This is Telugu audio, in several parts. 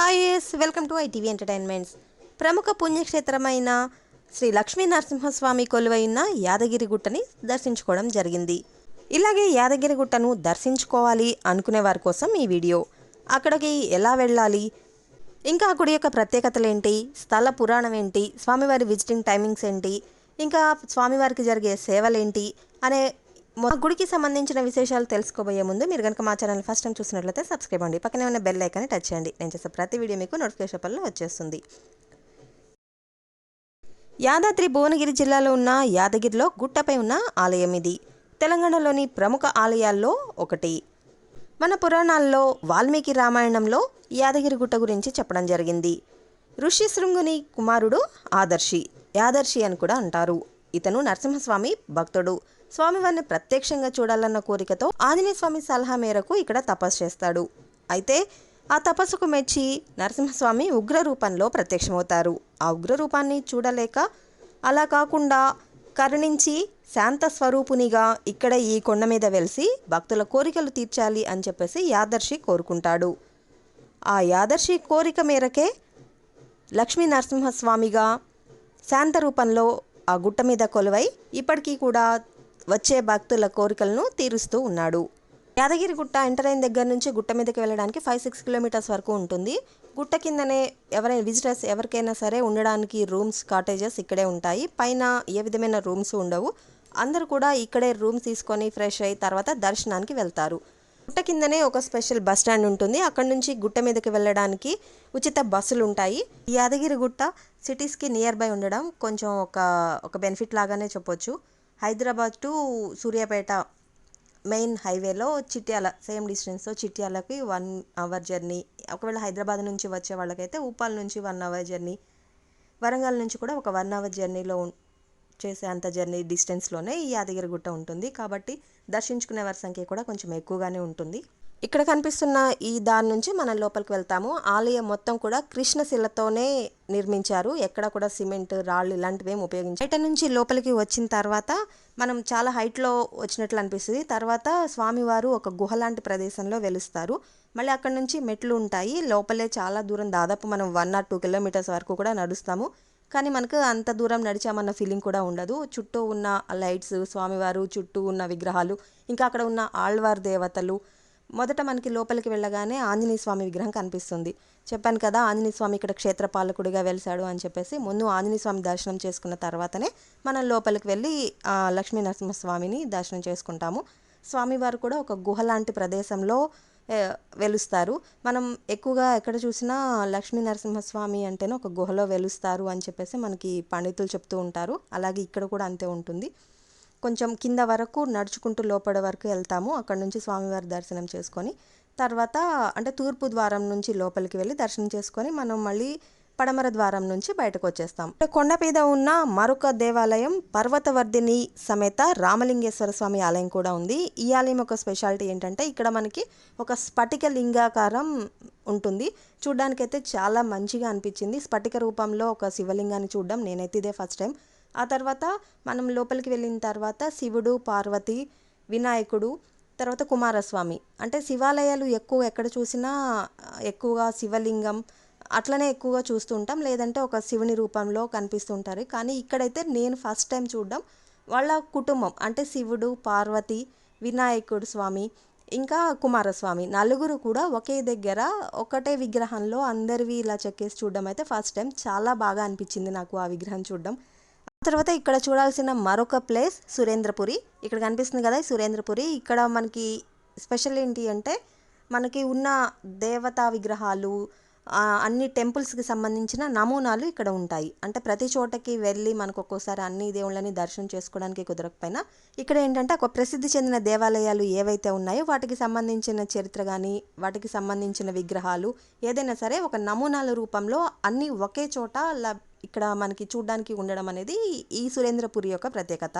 హాయ్ ఎస్ వెల్కమ్ టు ఐటీవీ ఎంటర్టైన్మెంట్స్. ప్రముఖ పుణ్యక్షేత్రమైన శ్రీ లక్ష్మీ నరసింహస్వామి కొలువైన యాదగిరి గుట్టని దర్శించుకోవడం జరిగింది. ఇలాగే యాదగిరి గుట్టను దర్శించుకోవాలి అనుకునే వారి కోసం ఈ వీడియో. అక్కడికి ఎలా వెళ్ళాలి? ఇంకా ఆ గుడి యొక్క ప్రత్యేకతలు ఏంటి? స్థల పురాణం ఏంటి? స్వామివారి విజిటింగ్ టైమింగ్స్ ఏంటి? ఇంకా స్వామివారికి జరిగే సేవలేంటి అనే మా గుడికి సంబంధించిన విశేషాలు తెలుసుకోబోయే ముందు మీరు కనుక మా ఛానల్ ఫస్ట్ టైం చూసినట్లయితే సబ్స్క్రైబ్ అండి. పక్కనే ఉన్న బెల్ ఐకాన్ని టచ్ చేయండి. నేను చేసే ప్రతి వీడియో మీకు నోటిఫికేషన్ పనులు వచ్చేస్తుంది. యాదాద్రి భువనగిరి జిల్లాలో ఉన్న యాదగిరిలో గుట్టపై ఉన్న ఆలయం ఇది. తెలంగాణలోని ప్రముఖ ఆలయాల్లో ఒకటి. మన పురాణాల్లో వాల్మీకి రామాయణంలో యాదగిరి గుట్ట గురించి చెప్పడం జరిగింది. ఋషి శృంగుని కుమారుడు ఆదర్శి. యాదర్శి అని కూడా అంటారు. ఇతను నరసింహస్వామి భక్తుడు. స్వామివారిని ప్రత్యక్షంగా చూడాలన్న కోరికతో ఆంజనేయ స్వామి సలహా మేరకు ఇక్కడ తపస్సు చేస్తాడు. అయితే ఆ తపస్సుకు మెచ్చి నరసింహస్వామి ఉగ్ర రూపంలో ప్రత్యక్షమవుతారు. ఆ ఉగ్ర రూపాన్ని చూడలేక అలా కాకుండా కరుణించి శాంత స్వరూపునిగా ఇక్కడ ఈ కొండ మీద వెలిసి భక్తుల కోరికలు తీర్చాలి అని చెప్పేసి యాదర్శి కోరుకుంటాడు. ఆ యాదర్శి కోరిక మేరకే లక్ష్మీ నరసింహస్వామిగా శాంత రూపంలో ఆ గుట్ట మీద కొలువై ఇప్పటికీ కూడా వచ్చే భక్తుల కోరికలను తీరుస్తూ ఉన్నాడు. యాదగిరిగుట్ట ఎంటర్ దగ్గర నుంచి గుట్ట మీదకి వెళ్ళడానికి ఫైవ్ సిక్స్ కిలోమీటర్స్ వరకు ఉంటుంది. గుట్ట కిందనే ఎవరైనా విజిటర్స్ ఎవరికైనా సరే ఉండడానికి రూమ్స్ కాటేజెస్ ఇక్కడే ఉంటాయి. పైన ఏ విధమైన రూమ్స్ ఉండవు. అందరూ కూడా ఇక్కడే రూమ్స్ తీసుకొని ఫ్రెష్ అయ్యి తర్వాత దర్శనానికి వెళ్తారు. గుట్ట కిందనే ఒక స్పెషల్ బస్ స్టాండ్ ఉంటుంది. అక్కడ నుంచి గుట్ట మీదకి వెళ్ళడానికి ఉచిత బస్సులు ఉంటాయి. యాదగిరిగుట్ట సిటీస్కి నియర్ బై ఉండడం కొంచెం ఒక ఒక బెనిఫిట్ లాగానే చెప్పొచ్చు. హైదరాబాద్ టు సూర్యాపేట మెయిన్ హైవేలో చిట్యాల సేమ్ డిస్టెన్స్లో చిట్యాలకి వన్ అవర్ జర్నీ. ఒకవేళ హైదరాబాద్ నుంచి వచ్చే వాళ్ళకైతే ఉప్పాల నుంచి వన్ అవర్ జర్నీ. వరంగల్ నుంచి కూడా ఒక వన్ అవర్ జర్నీలో చేసే అంత జర్నీ డిస్టెన్స్లోనే ఈ యాదగిరి గుట్ట ఉంటుంది. కాబట్టి దర్శించుకునే వారి సంఖ్య కూడా కొంచెం ఎక్కువగానే ఉంటుంది. ఇక్కడ కనిపిస్తున్న ఈ దారి నుంచి మనం లోపలికి వెళ్తాము. ఆలయం మొత్తం కూడా కృష్ణశిలతోనే నిర్మించారు. ఎక్కడ కూడా సిమెంట్ రాళ్ళు ఇలాంటివి ఏమి ఉపయోగించారు బయట నుంచి లోపలికి వచ్చిన తర్వాత మనం చాలా హైట్లో వచ్చినట్లు అనిపిస్తుంది. తర్వాత స్వామివారు ఒక గుహ లాంటి ప్రదేశంలో వెలుస్తారు. మళ్ళీ అక్కడ నుంచి మెట్లు ఉంటాయి. లోపలే చాలా దూరం దాదాపు మనం వన్ ఆర్ టూ కిలోమీటర్స్ వరకు కూడా నడుస్తాము. కానీ మనకు అంత దూరం నడిచామన్న ఫీలింగ్ కూడా ఉండదు. చుట్టూ ఉన్న లైట్స్ స్వామివారు చుట్టూ ఉన్న విగ్రహాలు ఇంకా అక్కడ ఉన్న ఆళ్వార్ దేవతలు మొదట మనకి లోపలికి వెళ్ళగానే ఆంజనేయ స్వామి విగ్రహం కనిపిస్తుంది. చెప్పాను కదా ఆంజనేయ స్వామి ఇక్కడ క్షేత్రపాలకుడిగా వెలిశాడు అని చెప్పేసి ముందు ఆంజనేయ స్వామి దర్శనం చేసుకున్న తర్వాతనే మనం లోపలికి వెళ్ళి లక్ష్మీ నరసింహస్వామిని దర్శనం చేసుకుంటాము. స్వామివారు కూడా ఒక గుహ లాంటి ప్రదేశంలో వెలుస్తారు. మనం ఎక్కువగా ఎక్కడ చూసినా లక్ష్మీ నరసింహస్వామి అంటేనే ఒక గుహలో వెలుస్తారు అని చెప్పేసి మనకి పండితులు చెప్తూ ఉంటారు. అలాగే ఇక్కడ కూడా అంతే ఉంటుంది. కొంచెం కింద వరకు నడుచుకుంటూ లోపల వరకు వెళ్తాము. అక్కడ నుంచి స్వామివారి దర్శనం చేసుకొని తర్వాత అంటే తూర్పు ద్వారం నుంచి లోపలికి వెళ్ళి దర్శనం చేసుకొని మనం మళ్ళీ పడమర ద్వారం నుంచి బయటకు వచ్చేస్తాం. ఇక్కడ ఉన్న మరొక దేవాలయం పర్వతవర్ధిని సమేత రామలింగేశ్వర స్వామి ఆలయం కూడా ఉంది. ఈ ఆలయం ఒక స్పెషాలిటీ ఏంటంటే ఇక్కడ మనకి ఒక స్ఫటిక లింగాకారం ఉంటుంది. చూడ్డానికైతే చాలా మంచిగా అనిపించింది. స్ఫటిక రూపంలో ఒక శివలింగాన్ని చూడడం నేనైతే ఇదే ఫస్ట్ టైం. ఆ తర్వాత మనం లోపలికి వెళ్ళిన తర్వాత శివుడు పార్వతి వినాయకుడు తర్వాత కుమారస్వామి. అంటే శివాలయాలు ఎక్కువ ఎక్కడ చూసినా ఎక్కువగా శివలింగం అట్లనే ఎక్కువగా చూస్తూ ఉంటాం. లేదంటే ఒక శివుని రూపంలో కనిపిస్తుంటారు కానీ ఇక్కడైతే నేను ఫస్ట్ టైం చూడడం వాళ్ళ కుటుంబం. అంటే శివుడు పార్వతి వినాయకుడు స్వామి ఇంకా కుమారస్వామి. నలుగురు కూడా ఒకే దగ్గర ఒకటే విగ్రహంలో అందరివి ఇలా చెక్కేసి చూడడం అయితే ఫస్ట్ టైం. చాలా బాగా అనిపించింది నాకు ఆ విగ్రహం చూడడం. తర్వాత ఇక్కడ చూడాల్సిన మరొక ప్లేస్ సురేంద్రపురి. ఇక్కడ కనిపిస్తుంది కదా సురేంద్రపురి. ఇక్కడ మనకి స్పెషల్ ఏంటి అంటే మనకి ఉన్న దేవతా విగ్రహాలు అన్ని టెంపుల్స్కి సంబంధించిన నమూనాలు ఇక్కడ ఉంటాయి. అంటే ప్రతి చోటకి వెళ్ళి మనకు ఒక్కోసారి అన్ని దేవుళ్ళని దర్శనం చేసుకోవడానికి కుదరకపోయినా ఇక్కడ ఏంటంటే ఒక ప్రసిద్ధి చెందిన దేవాలయాలు ఏవైతే ఉన్నాయో వాటికి సంబంధించిన చరిత్ర కానీ వాటికి సంబంధించిన విగ్రహాలు ఏదైనా సరే ఒక నమూనాల రూపంలో అన్నీ ఒకే చోట లబ్ ఇక్కడ మనకి చూడడానికి ఉండడం అనేది ఈ సురేంద్రపురి యొక్క ప్రత్యేకత.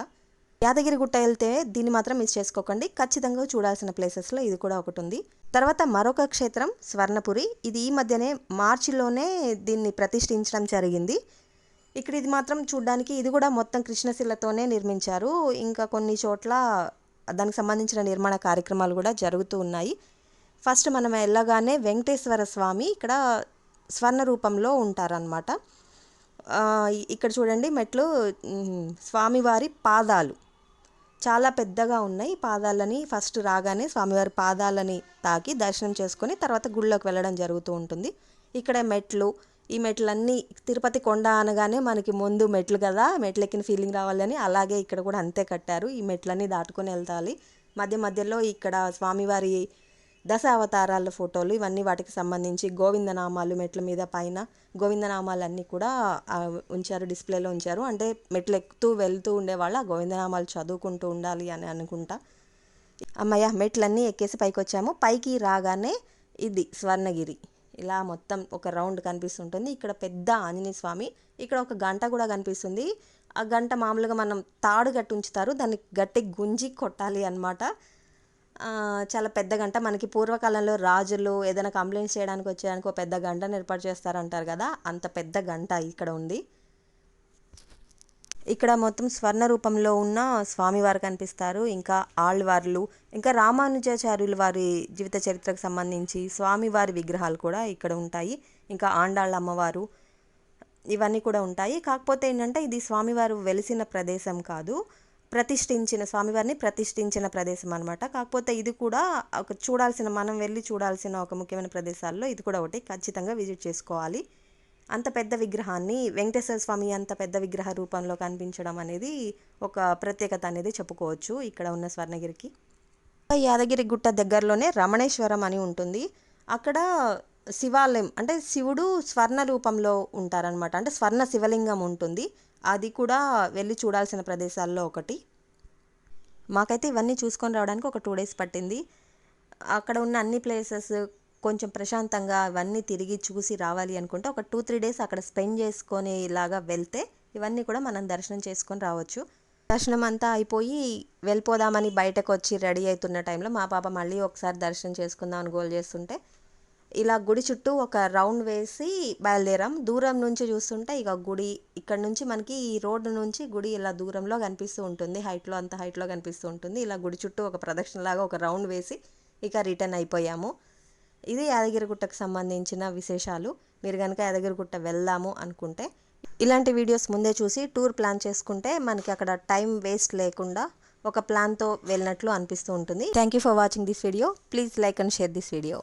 యాదగిరి గుట్ట వెళ్తే దీన్ని మాత్రం మిస్ చేసుకోకండి. ఖచ్చితంగా చూడాల్సిన ప్లేసెస్లో ఇది కూడా ఒకటి ఉంది తర్వాత మరొక క్షేత్రం స్వర్ణపురి. ఇది ఈ మధ్యనే మార్చిలోనే దీన్ని ప్రతిష్ఠించడం జరిగింది. ఇక్కడ ఇది మాత్రం చూడడానికి ఇది కూడా మొత్తం కృష్ణశిలతోనే నిర్మించారు. ఇంకా కొన్ని చోట్ల దానికి సంబంధించిన నిర్మాణ కార్యక్రమాలు కూడా జరుగుతూ ఉన్నాయి. ఫస్ట్ మనం వెళ్ళగానే వెంకటేశ్వర స్వామి ఇక్కడ స్వర్ణ రూపంలో ఉంటారనమాట ఇక్కడ చూడండి మెట్లు స్వామివారి పాదాలు. చాలా పెద్దగా ఉన్నాయి. పాదాలని ఫస్ట్ రాగానే స్వామివారి పాదాలని తాకి దర్శనం చేసుకొని తర్వాత గుళ్ళోకి వెళ్ళడం జరుగుతూ ఉంటుంది. ఇక్కడ మెట్లు ఈ మెట్లన్నీ తిరుపతి కొండ అనగానే మనకి ముందు మెట్లు కదా మెట్లు ఎక్కిన ఫీలింగ్ రావాలని అలాగే ఇక్కడ కూడా అంతే కట్టారు. ఈ మెట్లన్నీ దాటుకొని వెళ్తాలి. మధ్య మధ్యలో ఇక్కడ స్వామివారి దశ అవతారాల ఫోటోలు ఇవన్నీ వాటికి సంబంధించి గోవిందనామాలు మెట్ల మీద పైన గోవిందనామాలన్నీ కూడా ఉంచారు డిస్ప్లేలో ఉంచారు. అంటే మెట్లు ఎక్కుతూ వెళ్తూ ఉండేవాళ్ళు ఆ గోవిందనామాలు చదువుకుంటూ ఉండాలి అని అనుకుంటా. అమ్మయ్య మెట్లన్నీ ఎక్కేసి పైకి వచ్చాము పైకి రాగానే ఇది స్వర్ణగిరి. ఇలా మొత్తం ఒక రౌండ్ కనిపిస్తుంటుంది. ఇక్కడ పెద్ద ఆంజనేయ స్వామి ఇక్కడ ఒక గంట కూడా కనిపిస్తుంది. ఆ గంట మామూలుగా మనం తాడు గట్టి ఉంచుతారు దాన్ని గట్టి గుంజి కొట్టాలి అనమాట చాలా పెద్ద గంట. మనకి పూర్వకాలంలో రాజులు ఏదైనా కంప్లైంట్స్ చేయడానికి వచ్చేదానికి ఒక పెద్ద గంటను ఏర్పాటు చేస్తారంటారు కదా? అంత పెద్ద గంట ఇక్కడ ఉంది. ఇక్కడ మొత్తం స్వర్ణ రూపంలో ఉన్న స్వామివారు కనిపిస్తారు. ఇంకా ఆళ్వార్లు ఇంకా రామానుజాచార్యులు వారి జీవిత చరిత్రకు సంబంధించి స్వామివారి విగ్రహాలు కూడా ఇక్కడ ఉంటాయి. ఇంకా ఆండాళ్ళ అమ్మవారు ఇవన్నీ కూడా ఉంటాయి. కాకపోతే ఏంటంటే ఇది స్వామివారు వెలిసిన ప్రదేశం కాదు. ప్రతిష్ఠించిన స్వామివారిని ప్రతిష్ఠించిన ప్రదేశం అనమాట కాకపోతే ఇది కూడా ఒక చూడాల్సిన మనం వెళ్ళి చూడాల్సిన ఒక ముఖ్యమైన ప్రదేశాల్లో ఇది కూడా ఒకటి. ఖచ్చితంగా విజిట్ చేసుకోవాలి. అంత పెద్ద విగ్రహాన్ని వెంకటేశ్వర స్వామి అంత పెద్ద విగ్రహ రూపంలో కనిపించడం అనేది ఒక ప్రత్యేకత అనేది చెప్పుకోవచ్చు ఇక్కడ ఉన్న స్వర్ణగిరికి. యాదగిరి గుట్ట దగ్గరలోనే రమణేశ్వరం అని ఉంటుంది. అక్కడ శివాలయం అంటే శివుడు స్వర్ణ రూపంలో ఉంటారనమాట అంటే స్వర్ణ శివలింగం ఉంటుంది. అది కూడా వెళ్ళి చూడాల్సిన ప్రదేశాల్లో ఒకటి. మాకైతే ఇవన్నీ చూసుకొని రావడానికి ఒక టూ డేస్ పట్టింది. అక్కడ ఉన్న అన్ని ప్లేసెస్ కొంచెం ప్రశాంతంగా అవన్నీ తిరిగి చూసి రావాలి అనుకుంటే ఒక టూ త్రీ డేస్ అక్కడ స్పెండ్ చేసుకొని ఇలాగా వెళ్తే ఇవన్నీ కూడా మనం దర్శనం చేసుకొని రావచ్చు. దర్శనం అంతా అయిపోయి వెళ్ళిపోదామని బయటకు వచ్చి రెడీ అవుతున్న టైంలో మా పాప మళ్ళీ ఒకసారి దర్శనం చేసుకుందామని గోల్ చేస్తుంటే ఇలా గుడి చుట్టూ ఒక రౌండ్ వేసి బయలుదేరాం. దూరం నుంచి చూస్తుంటే ఇక గుడి ఇక్కడ నుంచి మనకి ఈ రోడ్డు నుంచి గుడి ఇలా దూరంలో కనిపిస్తూ ఉంటుంది. హైట్లో అంత హైట్లో కనిపిస్తూ ఉంటుంది. ఇలా గుడి చుట్టూ ఒక ప్రదక్షిణలాగా ఒక రౌండ్ వేసి ఇక రిటర్న్ అయిపోయాము. ఇది యాదగిరిగుట్టకు సంబంధించిన విశేషాలు. మీరు కనుక యాదగిరిగుట్ట వెళ్దాము అనుకుంటే ఇలాంటి వీడియోస్ ముందే చూసి టూర్ ప్లాన్ చేసుకుంటే మనకి అక్కడ టైం వేస్ట్ లేకుండా ఒక ప్లాన్తో వెళ్ళినట్లు అనిపిస్తూ ఉంటుంది. Thank you for watching this video. Please like and share this video.